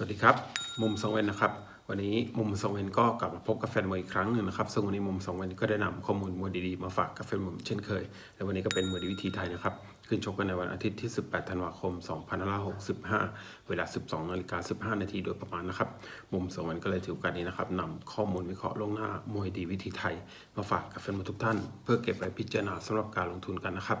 สวัสดีครับ มุมสองเวนนะครับ วันนี้มุมสองเวนก็กลับมาพบกับแฟนมวยอีกครั้งหนึ่งนะครับซึ่งวันนี้มุมสองเวนก็ได้นำข้อมูลมวยดีๆมาฝากกับแฟนมวยเช่นเคย และวันนี้ก็เป็นมวยดีวิธีไทยนะครับ ขึ้นชกกันในวันอาทิตย์ที่ 18 ธันวาคม 2565 เวลา 12 นาฬิกา 15 นาทีโดยประมาณนะครับ มุมสองเวนก็เลยถือโอกาสนี้นะครับนำข้อมูลวิเคราะห์ล่วงหน้ามวยดีวิธีไทย มาฝากกับแฟนมวยทุกท่าน เพื่อเก็บไว้พิจารณาสำหรับการลงทุนกันนะครับ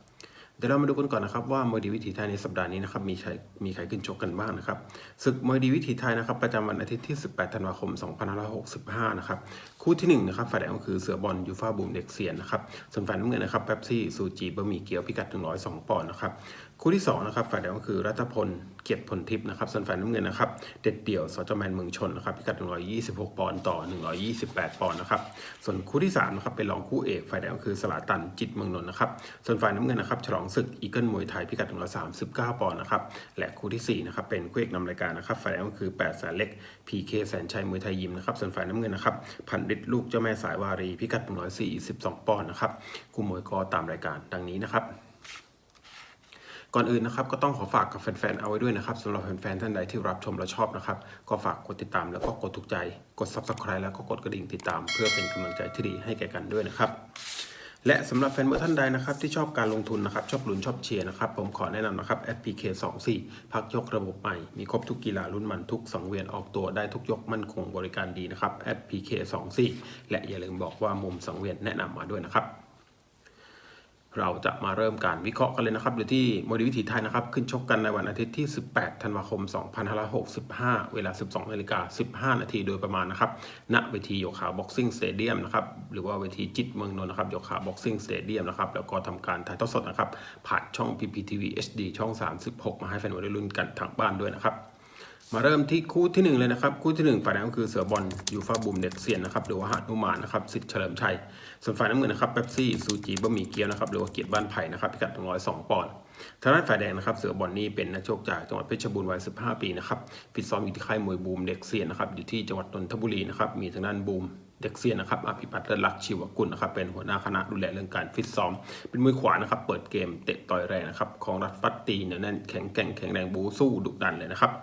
เดี๋ยวเรามาดูกันก่อนนะครับว่ามวยดีวิถีไทยในสัปดาห์นี้นะครับมีใครมีใครขึ้นชกกันบ้างนะครับศึกมวยดีวิถีไทยนะครับประจำวันอาทิตย์ที่ 18 ธันวาคม 2565 นะครับคู่ที่1นะครับฝ่ายแดงก็คือเสือบอลยูฟาบูมเด็กเซียนนะครับส่วนฝ่ายน้ำเงินนะครับเป๊ปซี่ซูจีบะหมี่เกี๊ยวพิกัด 102 ปอนด์นะครับ คู่ที่2นะครับฝ่ายแดงก็คือรัตพลเกียรติผลทิพย์นะครับส่วนฝ่ายน้ำเงินนะครับเด็ดเดี่ยวสจแมนเมืองชนนะครับพิกัด 126 ปอนด์ต่อ 128 ปอนด์นะครับส่วนคู่ที่3นะครับเป็นรองคู่เอกฝ่ายแดงก็คือสลาตันจิตเมืองนนท์นะครับส่วนฝ่ายน้ำเงินนะครับฉลองศึกอีเกิลมวยไทยพิกัด 139 ปอนด์นะครับและคู่ทีสี่4นะครับเป็นคู่เอกนำรายการนะครับฝ่ายแดงก็คือ8แสนเล็ก PK แสนชัยมวยไทยยิมนะครับส่วนฝ่ายน้ำเงินนะครับพันฤทธิ์ลูกเจ้าแม่สายวารีพิกัด 142 ปอนด์นะครับคู่มวยก็ตามรายการดังนี้นะครับ ก่อนอื่นนะครับก็ต้องขอฝากกับแฟนๆเอาไว้ด้วยนะครับสำหรับแฟนๆท่านใดที่รับชมและชอบนะครับ ก็ฝากกดติดตามแล้วก็กดถูกใจ กด subscribe แล้วก็กดกระดิ่งติดตาม เพื่อเป็นกำลังใจที่ดีให้แก่กันด้วยนะครับ และสำหรับแฟนมวยท่านใดนะครับที่ชอบการลงทุนนะครับชอบลุ้นชอบเชียร์นะครับผมขอแนะนำนะครับ SPK 24พักยกระบบใหม่ มีครบทุกกีฬารุ่นมันทุกสังเวียนออกตัวได้ทุกยกมั่นคงบริการดีนะครับ SPK 24และอย่าลืมบอกว่ามุมสังเวียนแนะนำมาด้วยนะครับ เราจะมาเริ่มการวิเคราะห์กันเลยนะครับโดยที่โมดิวิถีไทยนะครับ ขึ้นชกกันในวันอาทิตย์ที่ 18 ธันวาคม 2565 เวลา 12นาฬิกา15 นาทีโดยประมาณนะครับ ณ เวทีโยคะบ็อกซิ่งสเตเดียมนะครับ หรือว่าเวทีจิตเมืองนนท์นะครับ โยคะบ็อกซิ่งสเตเดียมนะครับ แล้วก็ทำการถ่ายทอดสดนะครับ ผ่านช่อง PPTV HD ช่อง 36 มาให้แฟนมวยได้ลุ้นกันทางบ้านด้วยนะครับ มาเริ่มที่คู่ที่หนึ่งเลยนะครับคู่ที่หนึ่งฝ่ายแดงก็คือเสือบอลยูฟาบูมเด็กเซียนนะครับหรือว่าหานุมานนะครับสิทธิ์เฉลิมชัย ส่วนฝ่ายน้ำเงินนะครับเป๊ปซี่ซูจิบะหมี่เกี๊ยวนะครับหรือว่าเกียรติบ้านไผ่นะครับพิกัด102ปอนด์ทางด้านฝ่ายแดงนะครับเสือบอลนี่เป็นนักชกจากจังหวัดเพชรบูรณ์วัย 15 ปีนะครับฟิตซ้อมอยู่ที่ค่ายมวยบูมเด็กเซียนนะครับอยู่ที่จังหวัดนนทบุรีนะครับมีทางด้านบูม เด็กเซียนนะครับอภิพัฒน์เลิศลักษ์ชีวกุลนะครับเป็นหัวหน้าคณะดูแลเรื่องการฟิตซ้อม เป็นมือขวานะครับเปิดเกมเตะต่อยแรงนะครับของรัฐฟัดตีเนี่ยวแน่นแข็งแกร่งแข็งแรงบูสู้ดุดันเลยนะครับ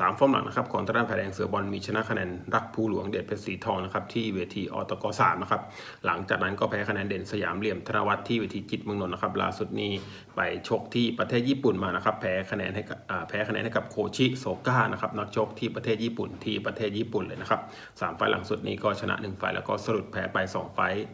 สามฟอร์มหลังนะครับของทางด้านฝ่แดงเสือบอลมีชนะคะแนนรักภูหลวงเดชเพชรสีทองนะครับที่เวทีออตกสามนะครับหลังจากนั้นก็แพ้คะแนนเด่นสยามเหลี่ยมธนวัฒน์ที่เวทีจิตเมืองนนท์นะครับล่าสุดนี้ไปชกที่ประเทศญี่ปุ่นมานะครับแพ้คะแนนให้แพ้คะแนนให้กับโคชิโซก้านะครับนักชกที่ประเทศญี่ปุ่นที่ประเทศญี่ปุ่นเลยนะครับสามไฟหลังสุดนี้ก็ชนะหนึ่งไฟล์แล้วก็สรุปแพ้ไปสองไฟล์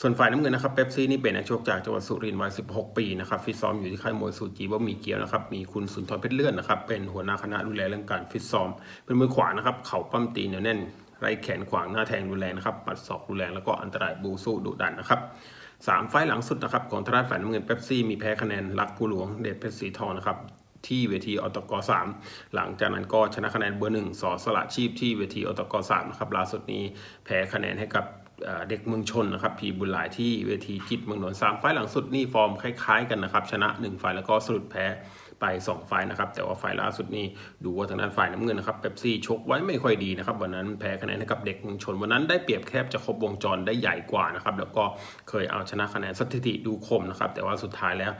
ส่วนฝ่ายน้ำเงินนะครับเป๊ปซี่นี่เป็นนักชกจากจังหวัดสุรินทร์วัย 16 ปีนะครับฟิตซ้อมอยู่ที่ค่ายมวยสูจีบะหมี่เกี๊ยวนะครับมีคุณสุนทรเพชรเลื่อนนะครับเป็นหัวหน้าคณะดูแลเรื่องการฟิตซ้อม เป็นมือขวานะครับเข่าปั้มตีเหนียวแน่นไรแขนขวางหน้าแทงรุนแรงนะครับปัดศอกรุนแรงแล้วก็อันตรายบูสู้ดุดันนะครับสามไฟล์หลังสุดนะครับของทางด้านฝ่ายน้ำเงินเป๊ปซี่มีแพ้คะแนนรักผู้หลวงเดชเพชรสีทองนะครับ ที่เวทีอตกสามหลังจากนั้นก็ชนะคะแนนเบอร์หนึ่งสอสละชีพที่เวทีอตกสามนะครับล่าสุดนี้แพ้คะแนนให้กับเด็กเมืองชนนะครับพีบุญหลายที่เวทีจิตเมืองนนท์สามไฟหลังสุดนี่ฟอร์มคล้ายๆกันนะครับชนะ1ไฟแล้วก็สรุปแพ้ไป 2 ไฟนะครับ แต่ว่าไฟล์ล่าสุดนี่ดูว่าทางด้านฝ่ายน้ำเงินนะครับเป๊ปซี่ชกไว้ไม่ค่อยดีนะครับ วันนั้นแพ้คะแนนให้กับเด็กเมืองชน วันนั้นได้เปรียบแคบจะครบวงจรได้ใหญ่กว่านะครับ แล้วก็เคยเอาชนะคะแนนสถิติดูคมนะครับ แต่ว่าสุดท้ายแล้ว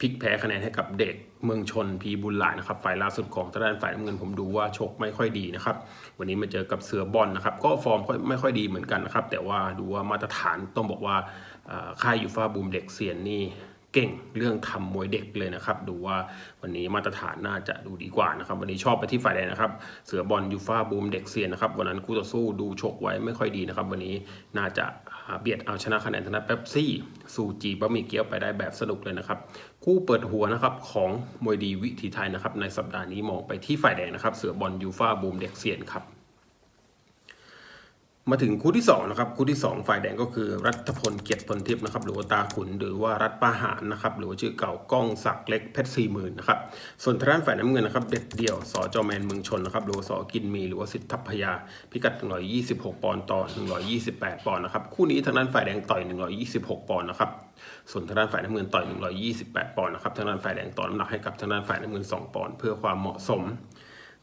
พลิกแพ้คะแนนให้กับเด็กเมืองชนพีบุญหลายนะครับฝ่ายล่าสุดของทางด้านฝ่ายน้ำเงินผมดูว่าชกไม่ค่อยดีนะครับวันนี้มาเจอกับเสือบอลนะครับก็ฟอร์มไม่ค่อยดีเหมือนกันนะครับแต่ว่าดูว่ามาตรฐานต้องบอกว่าเอ่อค่ายยูฟาบูมเด็กเซียนนี่ เก่งเรื่องทำมวยเด็กเลยนะครับ ดูว่าวันนี้มาตรฐานน่าจะดูดีกว่านะครับ วันนี้ชอบไปที่ฝ่ายแดงนะครับ เสือบอลยูฟาบูมเด็กเซียนนะครับ วันนั้นคู่ต่อสู้ดูชกไว้ไม่ค่อยดีนะครับ วันนี้น่าจะเบียดเอาชนะคะแนนทางด้าเป๊ปซี่ซูจีบะหมี่เกี๊ยวไปได้แบบสนุกเลยนะครับ คู่เปิดหัวนะครับของมวยดีวิถีไทยนะครับในสัปดาห์นี้มองไปที่ฝ่ายแดงนะครับ เสือบอลยูฟาบูมเด็กเซียนครับ มาถึงคู่ที่สองนะครับคู่ที่สองฝ่ายแดงก็คือรัฐพลเกียรติพลทิพย์นะครับหรือว่าตาขุนหรือว่ารัฐประหารนะครับหรือว่าชื่อเก่าก้องศักดิ์เล็กเพชรสี่หมื่นนะครับส่วนทางด้านฝ่ายน้ำเงินนะครับเด็ดเดี่ยวสจแมนเมืองชนนะครับหรือว่าสกินมีหรือว่าสิทธิทัพพยา พิกัด 126 ปอนด์ต่อ 128 ปอนด์นะครับคู่นี้ทางด้านฝ่ายแดงต่อย 126 ปอนด์นะครับส่วนทางด้านฝ่ายน้ำเงินต่อย 128 ปอนด์นะครับทางด้านฝ่ายแดงต่อน้ำหนักให้กับทางด้านฝ่ายน้ำเงิน 2 ปอนด์เพื่อความเหมาะสม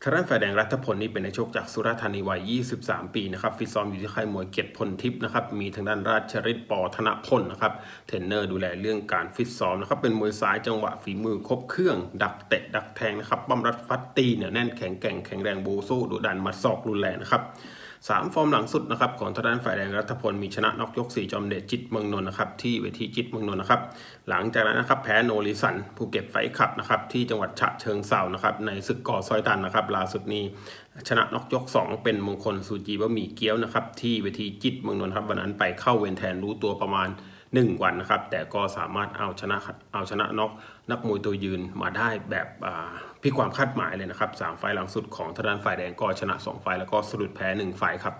ทางด้านฝ่ายแดงรัฐพลนี่เป็นนักชกจากสุราษฎร์ธานีวัย 23 ปีนะครับฟิตซ้อมอยู่ที่ค่ายมวยเกียรติพลทิพย์นะครับมีทางด้านราชฤทธิ์ปอธนพลนะครับเทรนเนอร์ดูแลเรื่องการฟิตซ้อมนะครับเป็นมวยซ้ายจังหวะฝีมือครบเครื่อง ดักเตะดักแทงนะครับปั้มรัดฟัดตีเนี่ยแน่นแข็งแกร่งแข็งแรงบูสู้ดุดันมัดศอกรุนแรงนะครับสามฟอร์มหลังสุดนะครับของทางด้านฝ่ายแดงรัฐพลมีชนะน็อกยกสี่จอมเดชจิตเมืองนนท์นะครับที่เวทีจิตเมืองนนท์นะครับหลังจากนั้นนะครับแพ้โนริสันภูเก็ตไฟขับนะครับที่จังหวัดฉะเชิงเซานะครับในศึกก่อซอยตันนะครับล่าสุดนี้ชนะนอกยก 2 เป็นมงคลซูจีบะหมี่เกี๊ยวนะครับที่เวทีจิตเมืองนนท์ครับวันนั้นไปเข้าเวรแทนรู้ตัวประมาณ 1 วันนะครับ แต่ก็สามารถเอาชนะเอาชนะนอกนักมวยตัวยืนมาได้แบบพิความคาดหมายเลยนะครับสามไฟล์หลังสุดของทางด้านฝ่ายแดงก็ชนะ 2 ไฟล์แล้วก็สะดุดแพ้ 1 ไฟล์ครับ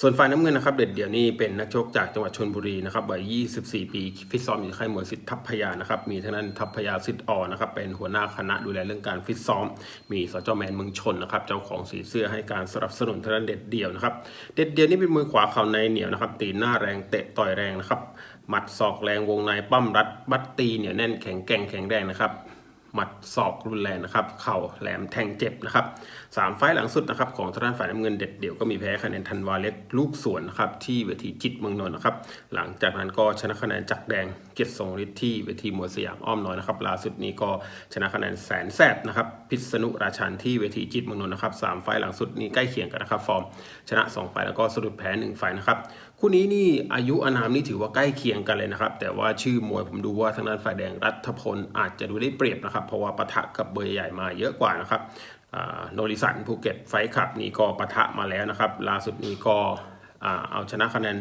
ส่วนฝ่ายน้ำเงินนะครับเด็ดเดี่ยวนี่เป็นนักชกจากจังหวัดชลบุรีนะครับวัย 24 ปีฟิตซ้อมอยู่ค่ายมวยสิทธิทัพพยานะครับมีทางด้านทัพพยาสิทธิ์อ่อนะครับเป็นหัวหน้าคณะดูแลเรื่องการฟิตซ้อม มีสจแมนเมืองชนนะครับเจ้าของสีเสื้อให้การสนับสนุนทางด้านเด็ดเดี่ยวนะครับเด็ดเดี่ยวนี่เป็นมือขวาเข่าในเหนียวนะครับตีหน้าแรงเตะต่อยแรงนะครับหมัดศอกแรงวงในปั้มรัดบัดตีเหนียวแน่นแข็งแกร่งแข็งแรงนะครับ หมัดศอกรุนแรงนะครับ เข่าแหลมแทงเจ็บนะครับสามไฟล์หลังสุดนะครับของทางด้านฝ่ายน้ำเงินเด็ดเดี่ยวก็มีแพ้คะแนนธันวาเล็กลูกสวนนะครับที่เวทีจิตเมืองนนท์นะครับ หลังจากนั้นก็ชนะคะแนนจักแดงเกียรติทรงฤทธิ์ที่เวทีมวยสยามอ้อมน้อยนะครับล่าสุดนี้ก็ชนะคะแนนแสนแสบนะครับพิษณุราชันที่เวทีจิตเมืองนนท์นะครับสามไฟล์หลังสุดนี้ใกล้เคียงกันนะครับฟอร์มชนะสองไฟแล้วก็สะดุดแพ้หนึ่งไฟล์นะครับ คู่นี้นี่อายุอานามนี่ถือว่าใกล้เคียงกันเลยนะครับ แต่ว่าชื่อมวยผมดูว่าทางด้านฝ่ายแดงรัฐพลอาจจะดูได้เปรียบนะครับ เพราะว่าปะทะกับเบอร์ใหญ่มาเยอะกว่านะครับโนริสันภูเก็ตไฟท์คลับนี่ก็ปะทะมาแล้วนะครับ ล่าสุดนี้ก็เอาชนะคะแนน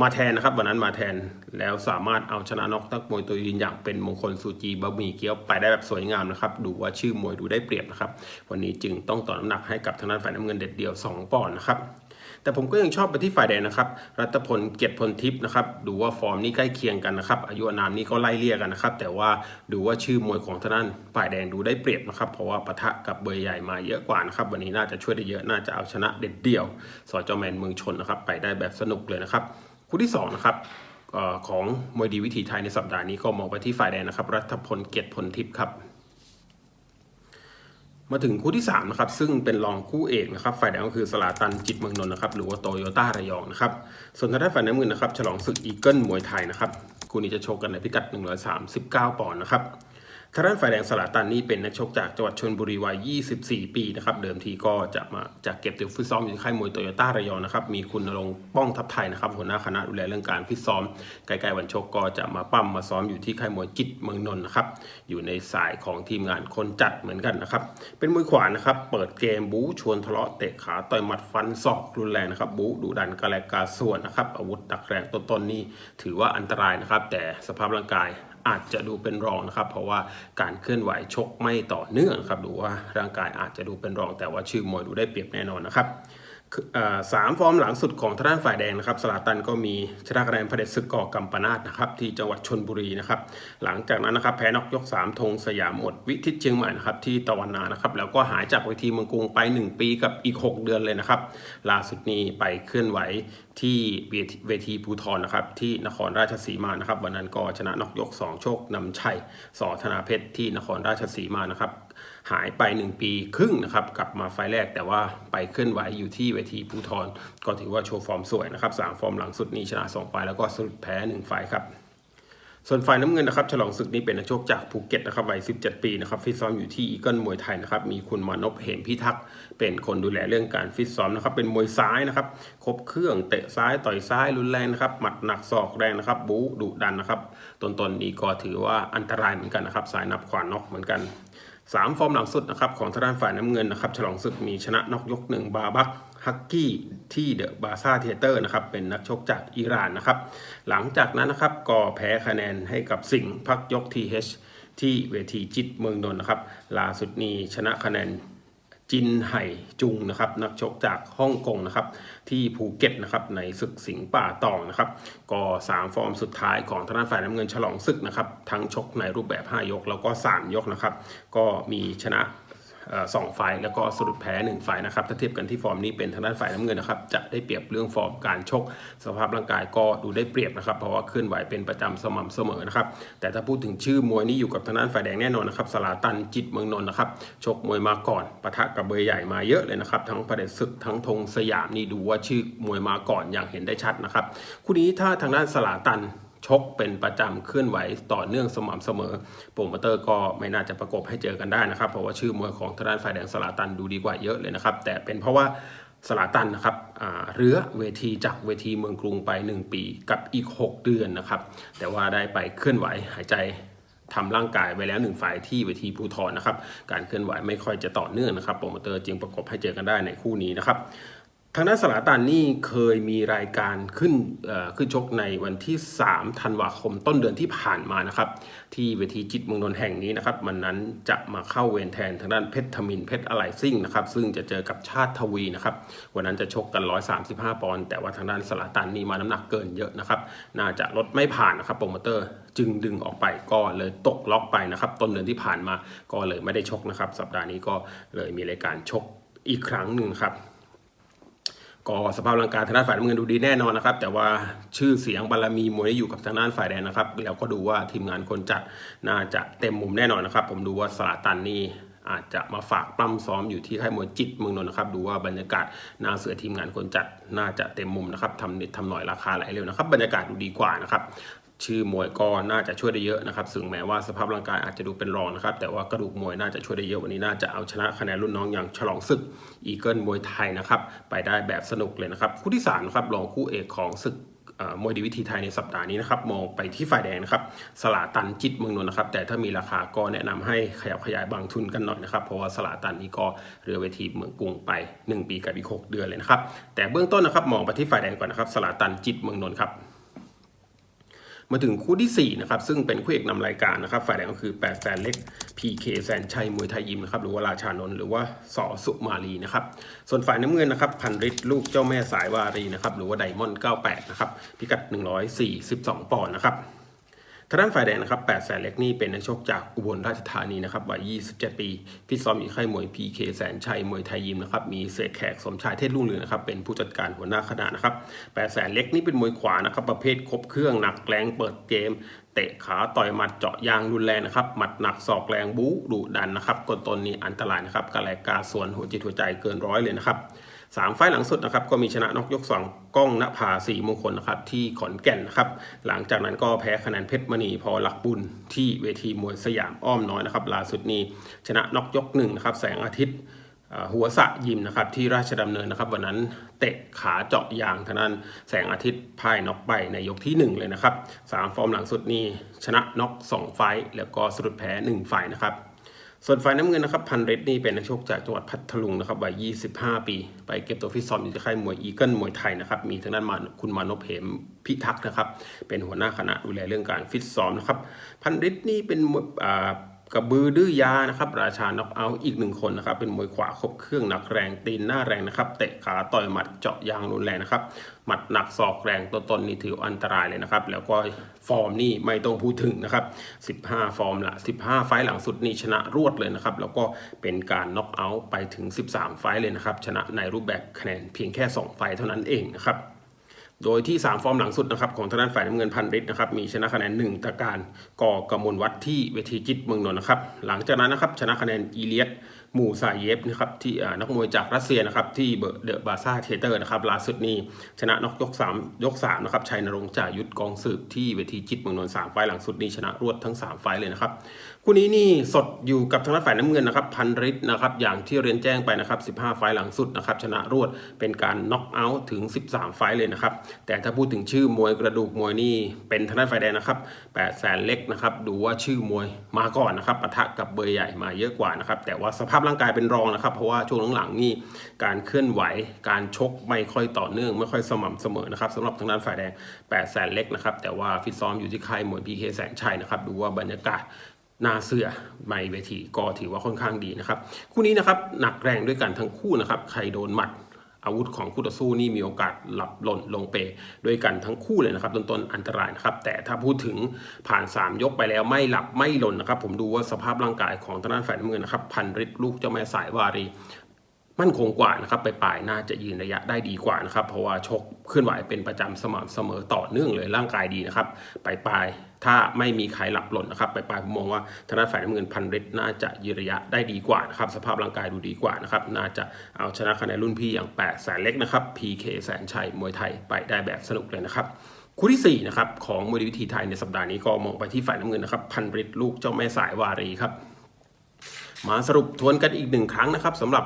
มาแทนนะครับ วันนั้นมาแทนแล้วสามารถเอาชนะน็อกนักมวยตัวยืนอย่างเป็นมงคลซูจีบะหมี่เกี๊ยวไปได้แบบสวยงามนะครับ ดูว่าชื่อมวยดูได้เปรียบนะครับ วันนี้จึงต้องต่อน้ำหนักให้กับทางด้านฝ่ายน้ำเงินเด็ดเดียว 2ปอนด์นะครับ แต่ผมก็ยังชอบไปที่ฝ่ายแดงนะครับ รัตพลเกียรติพลทิพย์นะครับ ดูว่าฟอร์มนี่ใกล้เคียงกันนะครับ อายุนามนี่ก็ไล่เลี่ยกันนะครับ แต่ว่าดูว่าชื่อมวยของท่างด้นฝ่ายแดงดูได้เปรียบนะครับ เพราะว่าปะทะกับเบอร์ใหญ่มาเยอะกว่านะครับ วันนี้น่าจะช่วยได้เยอะ น่าจะเอาชนะเด็ดเดี่ยว สจแมนเมืองชนนะครับ ไปได้แบบสนุกเลยนะครับ คู่ที่สองนะครับของมวยดีวิถีไทยในสัปดาห์นี้ก็มองไปที่ฝ่ายแดงนะครับ รัฐพลเกียรติพลทิพย์ครับ มาถึงคู่ที่3นะครับซึ่งเป็นรองคู่เอกนะครับฝ่ายแดงก็คือสลาตันจิตเมืองนนท์นะครับหรือว่าโตโยต้าระยองนะครับส่วนทางด้านฝ่ายน้ำเงินนะครับฉลองศึกอีเกิลมวยไทยนะครับคู่นี้จะโชกกันในพิกัด 139 ปอนด์นะครับ ทางด้านฝ่ายแดงสลาตันนี่เป็นนักชกจากจังหวัดชลบุรีวัย 24 ปีนะครับ เดิมทีก็จะมาจากเก็บตัวฟิตซ้อมอยู่ที่ค่ายมวยโตโยต้าระยองนะครับ มีคุณนรงป้องทัพไทยนะครับ หัวหน้าคณะดูแลเรื่องการฟิตซ้อม ใกล้ๆวันชกก็จะมาปั้มมาซ้อมอยู่ที่ค่ายมวยจิตเมืองนนท์นะครับ อยู่ในสายของทีมงานคนจัดเหมือนกันนะครับ เป็นมวยขวานะครับ เปิดเกมบู๊ชวนทะเลาะเตะขาต่อยหมัดฟันศอกรุนแรงนะครับ บู๊ดุดันกระแลกกาส่วนนะครับ อาวุธดักแรงต้นๆนี่ถือว่าอันตรายนะครับ แต่สภาพร่างกาย อาจจะดูเป็นรองนะครับ เพราะว่าการเคลื่อนไหวชกไม่ต่อเนื่องครับดูว่าร่างกายอาจจะดูเป็นรองแต่ว่าชื่อมวยดูได้เปรียบแน่นอนนะครับ สามฟอร์มหลังสุดของทางด้านฝ่ายแดงนะครับสลาตันก็มีชนะคะแนนพระเดชศึกก่อกัมปนาตนะครับที่จังหวัดชนบุรีนะครับหลังจากนั้นนะครับแพ้นอกยก3ธงสยามหมดวิทิตเชียงใหม่นะครับที่ตะวันนานะครับแล้วก็หายจากเวทีเมืองกรุงไป 1 ปีกับอีก 6 เดือนเลยนะครับล่าสุดนี้ไปเคลื่อนไหวที่เวทีเวทีภูทรนะครับที่นครราชสีมานะครับวันนั้นก็ชนะนอกยก 2 โชคนำชัยสอธนาเพชรที่นครราชสีมานะครับ หายไป 1 ปีครึ่งนะครับกลับมาไฟแรกแต่ว่าไปเคลื่อนไหวอยู่ที่เวทีภูทรก็ถือว่าโชว์ฟอร์มสวยนะครับสามฟอร์มหลังสุดนี้ชนะ 2 ไฟแล้วก็สรุปแพ้ 1 ไฟครับส่วนฝ่ายน้ำเงินนะครับฉลองศึกนี้เป็นนักชกจากภูเก็ตนะครับวัย 17 ปีนะครับฟิตซ้อมอยู่ที่อีเกิลมวยไทยนะครับมีคุณมานพเหมพิทักษ์เป็นคนดูแลเรื่องการฟิตซ้อมนะครับเป็นมวยซ้ายนะครับครบเครื่องเตะซ้ายต่อยซ้ายรุนแรงนะครับหมัดหนักศอกแรงนะครับบู๊ดุดันนะครับต้นนี้ก็ถือว่าอันตรายเหมือนกันนะครับสายนับขวานนอกเหมือนกัน สามฟอร์มหลังสุดนะครับของทางด้านฝ่ายน้ำเงินนะครับฉลองศึกมีชนะนอกยกหนึ่งบาบักฮักกี้ที่เดอะบาซาเทเตอร์นะครับเป็นนักชกจากอิหร่านนะครับหลังจากนั้นนะครับก็แพ้คะแนนให้กับสิงห์พักยกทีเที่เวทีจิตเมืองนนท์นะครับล่าสุดนี้ชนะคะแนน จินไห่จุงนะครับนักชกจากฮ่องกงนะครับที่ภูเก็ตนะครับในศึกสิงห์ป่าตองนะครับก็สามฟอร์มสุดท้ายของทางด้านฝ่ายน้ำเงินฉลองศึกนะครับทั้งชกในรูปแบบ 5 ยกแล้วก็ 3 ยกนะครับก็มีชนะ สองไฟแล้วก็สรุปแพ้1ไฟนะครับถ้าเทียบกันที่ฟอร์มนี้เป็นทางด้านฝ่ายน้ำเงินนะครับจะได้เปรียบเรื่องฟอร์มการชก สภาพร่างกายก็ดูได้เปรียบนะครับเพราะว่าเคลื่อนไหวเป็นประจำสม่ำเสมอนะครับแต่ถ้าพูดถึงชื่อมวยนี่อยู่กับทางด้านฝ่ายแดงแน่นอนนะครับสลาตันจิตเมืองนนท์นะครับชกมวยมาก่อนปะทะกับเบอร์ใหญ่มาเยอะเลยนะครับทั้งประเด็ศึกทั้งธงสยามนี่ดูว่าชื่อมวยมาก่อนอย่างเห็นได้ชัดนะครับคู่นี้ถ้าทางด้านสลาตัน กเป็นประจำเคลื่อนไหวต่อเนื่องสม่ำเสมอ โปรโมเตอร์ก็ไม่น่าจะประกบให้เจอกันได้นะครับ เพราะว่าชื่อมวยของทางด้านฝ่ายแดงสลาตันดูดีกว่าเยอะเลยนะครับ แต่เป็นเพราะว่าสลาตันนะครับเรือเวทีจากเวทีเมืองกรุงไป 1 ปีกับอีก 6 เดือนนะครับ แต่ว่าได้ไปเคลื่อนไหวหายใจทำร่างกายไปแล้วหนึ่งฝ่ายที่เวทีภูทรนะครับ การเคลื่อนไหวไม่ค่อยจะต่อเนื่องนะครับ โปรโมเตอร์จึงประกบให้เจอกันได้ในคู่นี้นะครับ ทางด้านสลาตันนี่เคยมีรายการขึ้นขึ้นชกในวันที่ 3 ธันวาคมต้นเดือนที่ผ่านมานะครับ ที่เวทีจิตเมืองนนท์แห่งนี้นะครับมันนั้นจะมาเข้าเวรแทนทางด้านเพชรธมินเพชรอะไหลซิ่งนะครับซึ่งจะเจอกับชาติทวีนะครับวันนั้นจะชกกัน 135 ปอนด์แต่ว่าทางด้านสลาตันนี่มาน้ำหนักเกินเยอะนะครับน่าจะลดไม่ผ่านนะครับโปรโมเตอร์จึงดึงออกไปก็เลยตกล็อกไปนะครับต้นเดือนที่ผ่านมาก็เลยไม่ได้ชกนะครับสัปดาห์นี้ก็เลยมีรายการชกอีกครั้งหนึ่งครับ ก็สภาพร่างกายทางด้านฝ่ายน้ำเงินดูดีแน่นอนนะครับ แต่ว่าชื่อเสียงบารมีมวยอยู่กับทางด้านฝ่ายแดงนะครับ แล้วก็ดูว่าทีมงานคนจัดน่าจะเต็มมุมแน่นอนนะครับ ผมดูว่าสลาตันนี่อาจจะมาฝากปั้มซ้อมอยู่ที่ค่ายมวยจิตเมืองนนท์นะครับ ดูว่าบรรยากาศน่าเสือทีมงานคนจัดน่าจะเต็มมุมนะครับทำเน็ตทำหน่อยราคาไหลเร็วนะครับ บรรยากาศดูดีกว่านะครับ ชื่อมวยก็น่าจะช่วยได้เยอะนะครับถึงแม้ว่าสภาพร่างกายอาจจะดูเป็นรองนะครับ แต่ว่ากระดูกมวยน่าจะช่วยได้เยอะวันนี้น่าจะเอาชนะคะแนนรุ่นน้องอย่างฉลองศึกอีเกิลมวยไทยนะครับไปได้แบบสนุกเลยนะครับคู่ที่สามนะครับรองคู่เอกของศึกมวยดีวิธีไทยในสัปดาห์นี้นะครับมองไปที่ฝ่ายแดงนะครับสลาตันจิตเมืองนนท์นะครับ แต่ถ้ามีราคาก็แนะนำให้ขยับขยายบางทุนกันหน่อยนะครับ เพราะว่าสลาตันนี้ก็เรือเวทีเมืองกรุงไป 1 ปีกับอีก6เดือนเลยนะครับ แต่เบื้องต้นนะครับมองไปที่ฝ่ายแดงก่อนนะครับสลาตันจิตเมืองนนท์ครับ มาถึงคู่ที่ 4 นะครับ ซึ่งเป็นคู่เอกนำรายการนะครับ ฝ่ายแดงก็คือ 8 แสนเล็ก PK แสนชัยมวยไทยยิมนะครับ หรือว่าราชานนท์หรือว่าสอสุมาลีนะครับ ส่วนฝ่ายน้ำเงินนะครับ พันฤทธิ์ลูกเจ้าแม่สายวารีนะครับ หรือว่าไดมอนด์98 นะครับ พิกัด 142 ปอนด์นะครับ ทางด้านฝ่ายแดงนะครับ8แสนเล็กนี่เป็นนักชกจากอุบลราชธานีนะครับวัย 27 ปีฟิตซ้อมอยู่ค่ายมวย PK แสนชัยมวยไทยยิมนะครับ มีเสกแขกสมชายเทศรุ่งเรืองนะครับ เป็นผู้จัดการหัวหน้าคณะนะครับ8แสนเล็กนี่เป็นมวยขวานะครับ ประเภทครบเครื่องหนักแรงเปิดเกม เตะขาต่อยหมัดเจาะยางรุนแรงนะครับ หมัดหนักศอกแรงบู๊ดุดันนะครับกดตนนี่อันตรายนะครับกระแลกาส่วนหัวจิตหัวใจเกินร้อยเลยนะครับ สามไฟล์หลังสุดนะครับก็มีชนะนอกยกสองก้องณภาสีมงคลนะครับที่ขอนแก่นนะครับหลังจากนั้นก็แพ้คะแนนเพชรมณีพอลักบุญที่เวทีมวยสยามอ้อมน้อยนะครับล่าสุดนี้ชนะนอกยกหนึ่งนะครับแสงอาทิตย์หัวสะยิมนะครับที่ราชดำเนินนะครับวันนั้นเตะขาเจาะยางทานั้นแสงอาทิตย์พ่ายน็อกไปในยกที่หนึ่งเลยนะครับสามฟอร์มหลังสุดนี้ชนะน็อกสองไฟล์แล้วก็สรุปแพ้หนึ่งไฟล์นะครับ ส่วนฝ่ายน้ำเงินนะครับพันเรดนี่เป็นนักชกจากจังหวัดพัทลุงนะครับวัย 25 ปี ไปเก็บตัวฟิตซ้อมอยู่ที่ค่ายมวยอีเกิลมวยไทยนะครับมีทางด้านมาคุณมานพเหมพิทักษ์นะครับเป็นหัวหน้าคณะดูแลเรื่องการฟิตซ้อมนะครับพันเรดนี่เป็นมวยอ่า กระบือดื้อยานะครับราชาน็อกเอาท์อีกหนึ่งคนนะครับเป็นมวยขวาครบเครื่องหนักแรงตีนหน้าแรงนะครับเตะขาต่อยหมัดเจาะยางรุนแรงนะครับหมัดหนักศอกแรงต้นๆนี่ถืออันตรายเลยนะครับแล้วก็ฟอร์มนี่ไม่ต้องพูดถึงนะครับ 15 ฟอร์มละ 15 ไฟล์หลังสุดนี่ชนะรวดเลยนะครับแล้วก็เป็นการน็อกเอาท์ไปถึง 13 ไฟล์เลยนะครับชนะในรูปแบบคะแนนเพียงแค่ 2 ไฟล์เท่านั้นเองนะครับ โดยที่ 3 ฟอร์มหลังสุดนะครับของทางด้านฝ่ายน้ำเงินพันฤทธิ์นะครับมีชนะคะแนน1ตะการก่อกมลวัดที่เวทีจิตเมืองนนท์นะครับ หลังจากนั้นนะครับชนะคะแนนอีเลียตมูซาเยฟนะครับที่นักมวยจากรัสเซียนะครับที่เบอร์เดอะบาซ่าเทเตอร์นะครับล่าสุดนี้ชนะนอกยก 3 ยก3นะครับชัยนรงค์จ่ายุทธกองสืบที่เวทีจิตเมืองนนท์3ไฟล์หลังสุดนี้ชนะรวดทั้ง 3 ไฟล์เลยนะครับ คู่นี้นี่สดอยู่กับทางด้านฝ่ายน้ำเงินนะครับพันฤทธิ์นะครับอย่างที่เรียนแจ้งไปนะครับ 15 ไฟล์หลังสุดนะครับชนะรวดเป็นการน็อกเอาท์ถึง 13 ไฟล์เลยนะครับ แต่ถ้าพูดถึงชื่อมวยกระดูกมวยนี่เป็นทางด้านฝ่ายแดงนะครับ8แสนเล็กนะครับดูว่าชื่อมวยมาก่อนนะครับปะทะกับเบอร์ใหญ่มาเยอะกว่านะครับแต่ว่าสภาพร่างกายเป็นรองนะครับ เพราะว่าช่วงหลังๆนี่การเคลื่อนไหวการชกไม่ค่อยต่อเนื่องไม่ค่อยสม่ำเสมอนะครับสำหรับทางด้านฝ่ายแดง8แสนเล็กนะครับแต่ว่าฟิตซ้อมอยู่ที่ค่ายมวยพีเคแสนชัยนะครับดูว่าบรรยากาศ หนาเสือไมเวทีก็ถือว่าค่อนข้างดีนะครับ คู่นี้นะครับหนักแรงด้วยกันทั้งคู่นะครับ ใครโดนหมัดอาวุธของคู่ต่อสู้นี่มีโอกาสหลับหล่นลงเปด้วยกันทั้งคู่เลยนะครับต้นๆอันตรายนะครับ แต่ถ้าพูดถึงผ่าน 3 ยกไปแล้วไม่หลับไม่หล่นนะครับ ผมดูว่าสภาพร่างกายของทางด้านฝ่ายน้ำเงินนะครับ พันฤทธิ์ลูกเจ้าแม่สายวารี มั่นคงกว่านะครับไปปลายน่าจะยืนระยะได้ดีกว่านะครับ เพราะว่าชกเคลื่อนไหวเป็นประจำสม่ำเสมอต่อเนื่องเลยร่างกายดีนะครับไปปลาย ถ้าไม่มีใครหลับหล่นนะครับไปปลายๆผมมองว่าทางด้าฝ่ายน้ำเงินพันฤทธิ์น่าจะยืนระยะได้ดีกว่านะครับสภาพร่างกายดูดีกว่านะครับน่าจะเอาชนะคะแนนรุ่นพี่อย่างแปดแสนเล็กนะครับ PK แสนชัยมวยไทยไปได้แบบสนุกเลยนะครับคู่ที่4นะครับของมวยวิธีไทยในสัปดาห์นี้ก็มองไปที่ฝ่ายน้ำเงินนะครับพันฤทธิ์ลูกเจ้าแม่สายวารีครับมาสรุปทวนกันอีกหนึ่งครั้งนะครับสำหรับ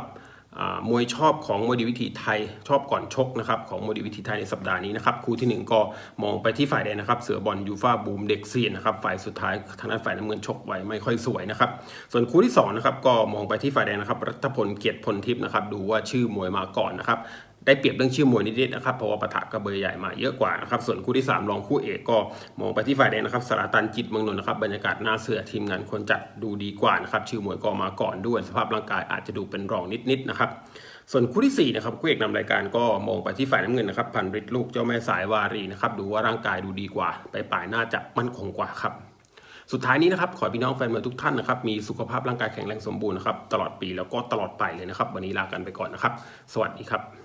มวยชอบของมวยดีวิธีไทยชอบก่อนชกนะครับของมวยดีวิธีไทยในสัปดาห์นี้นะครับคู่ที่หนึ่งก็มองไปที่ฝ่ายแดงนะครับ เสือบอลยูฟาบูมเด็กเซียนนะครับฝ่ายสุดท้ายทางด้านฝ่ายน้ำเงินชกไว้ไม่ค่อยสวยนะครับส่วนคู่ที่สองนะครับก็มองไปที่ฝ่ายแดงนะครับรัฐพลเกียรติพลทิพย์นะครับดูว่าชื่อมวยมาก่อนนะครับ ได้เปรียบเรื่องชื่อมวยนิดๆนะครับเพราะว่าปะทะกระเบอร์ใหญ่มาเยอะกว่านะครับส่วนคู่ที่ 3 รองคู่เอกก็มองไปที่ฝ่ายแดงนะครับสราตันจิตเมืองนนท์นะครับบรรยากาศหน้าเสือทีมงานคนจัดดูดีกว่านะครับชื่อมวยก็มาก่อนด้วยสภาพร่างกายอาจจะดูเป็นรองนิดๆนะครับส่วนคู่ที่4นะครับคู่เอกนำรายการก็มองไปที่ฝ่ายน้ำเงินนะครับพันฤทธิ์ลูกเจ้าแม่สายวารีนะครับดูว่าร่างกายดูดีกว่าไปปลายน่าจะมั่นคงกว่าครับสุดท้ายนี้นะครับขอพี่น้องแฟนมวยทุกท่านนะครับมีสุขภาพร่างกายแข็งแรงสมบูรณ์นะครับตลอดปีแล้วก็ตลอดไปเลยนะครับ วันนี้ลากันไปก่อนนะครับ สวัสดีครับ